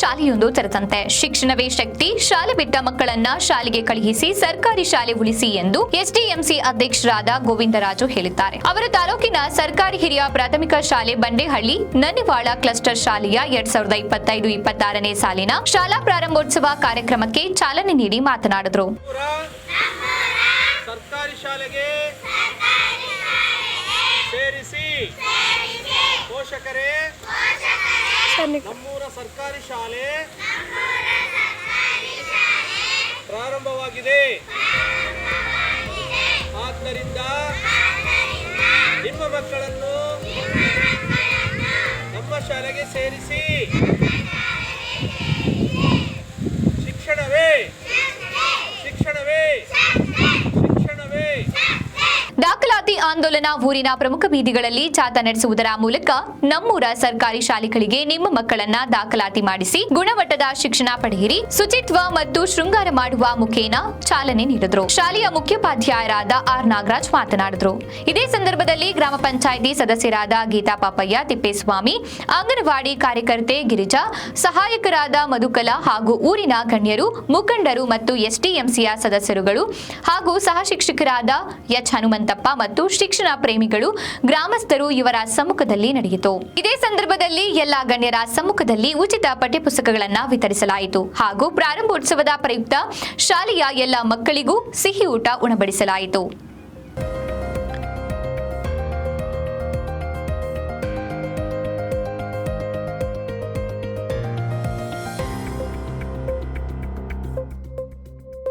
ಶಾಲೆಯೊಂದು ತೆರೆದಂತೆ. ಶಿಕ್ಷಣವೇ ಶಕ್ತಿ ಶಾಲೆ ಬಿಟ್ಟ ಮಕ್ಕಳನ್ನ ಶಾಲೆಗೆ ಕಳುಹಿಸಿ ಸರ್ಕಾರಿ ಶಾಲೆ ಉಳಿಸಿ ಎಂದು ಎಸ್ಡಿಎಂಸಿ ಅಧ್ಯಕ್ಷರಾದ ಗೋವಿಂದರಾಜು ಹೇಳಿದ್ದಾರೆ. ಅವರು ತಾಲೂಕಿನ ಸರ್ಕಾರಿ ಹಿರಿಯ ಪ್ರಾಥಮಿಕ ಶಾಲೆ ಬಂಡೇಹಳ್ಳಿ ನನ್ನಿವಾಳ ಕ್ಲಸ್ಟರ್ ಶಾಲೆಯ ಎರಡ್ ಸಾವಿರದ ಇಪ್ಪತ್ತೈದು ಇಪ್ಪತ್ತಾರನೇ ಸಾಲಿನ ಶಾಲಾ ಪ್ರಾರಂಭೋತ್ಸವ ಕಾರ್ಯಕ್ರಮಕ್ಕೆ ಚಾಲನೆ ನೀಡಿ ಮಾತನಾಡಿದರು. ನಮ್ಮೂರ ಸರ್ಕಾರಿ ಶಾಲೆಗೆ ಸೇರಿಸಿ ಪೋಷಕರೇ ನಮ್ಮೂರ ಸರ್ಕಾರಿ ಶಾಲೆ ಪ್ರಾರಂಭವಾಗಿದೆ. ಆದ್ದರಿಂದ ನಿಮ್ಮ ಮಕ್ಕಳನ್ನು ನಮ್ಮ ಶಾಲೆಗೆ ಸೇರಿಸಿ ಶಿಕ್ಷಣವೇ ಶಿಕ್ಷಣವೇ ಶಿಕ್ಷಣವೇ ದಾಖಲಾತಿ ಆಂದೋಲನ ಊರಿನ ಪ್ರಮುಖ ಬೀದಿಗಳಲ್ಲಿ ಜಾಥಾ ನಡೆಸುವುದರ ಮೂಲಕ ನಮ್ಮೂರ ಸರ್ಕಾರಿ ಶಾಲೆಗಳಿಗೆ ನಿಮ್ಮ ಮಕ್ಕಳನ್ನ ದಾಖಲಾತಿ ಮಾಡಿಸಿ ಗುಣಮಟ್ಟದ ಶಿಕ್ಷಣ ಪಡೆಯಿರಿ. ಶುಚಿತ್ವ ಮತ್ತು ಶೃಂಗಾರ ಮಾಡುವ ಮುಖೇನ ಚಾಲನೆ ನೀಡಿದ್ರು. ಶಾಲೆಯ ಮುಖ್ಯೋಪಾಧ್ಯಾಯರಾದ ಆರ್ ನಾಗರಾಜ್ ಮಾತನಾಡಿದ್ರು. ಇದೇ ಸಂದರ್ಭದಲ್ಲಿ ಗ್ರಾಮ ಪಂಚಾಯಿತಿ ಸದಸ್ಯರಾದ ಗೀತಾ ಪಾಪಯ್ಯ, ತಿಪ್ಪೇಸ್ವಾಮಿ, ಅಂಗನವಾಡಿ ಕಾರ್ಯಕರ್ತೆ ಗಿರಿಜಾ, ಸಹಾಯಕರಾದ ಮಧುಕಲಾ ಹಾಗೂ ಊರಿನ ಗಣ್ಯರು, ಮುಖಂಡರು ಮತ್ತು ಎಸ್ಡಿಎಂಸಿಯ ಸದಸ್ಯರುಗಳು ಹಾಗೂ ಸಹ ಶಿಕ್ಷಕರಾದ ಎಚ್ ಹನುಮಂತಪ್ಪ ಮತ್ತು ಶಿಕ್ಷಣ ಪ್ರೇಮಿಗಳು, ಗ್ರಾಮಸ್ಥರು ಇವರ ಸಮ್ಮುಖದಲ್ಲಿ ನಡೆಯಿತು. ಇದೇ ಸಂದರ್ಭದಲ್ಲಿ ಎಲ್ಲಾ ಗಣ್ಯರ ಸಮ್ಮುಖದಲ್ಲಿ ಉಚಿತ ಪಠ್ಯಪುಸ್ತಕಗಳನ್ನು ವಿತರಿಸಲಾಯಿತು. ಹಾಗೂ ಪ್ರಾರಂಭೋತ್ಸವದ ಪ್ರಯುಕ್ತ ಶಾಲೆಯ ಎಲ್ಲ ಮಕ್ಕಳಿಗೂ ಸಿಹಿ ಊಟ ಉಣಬಡಿಸಲಾಯಿತು.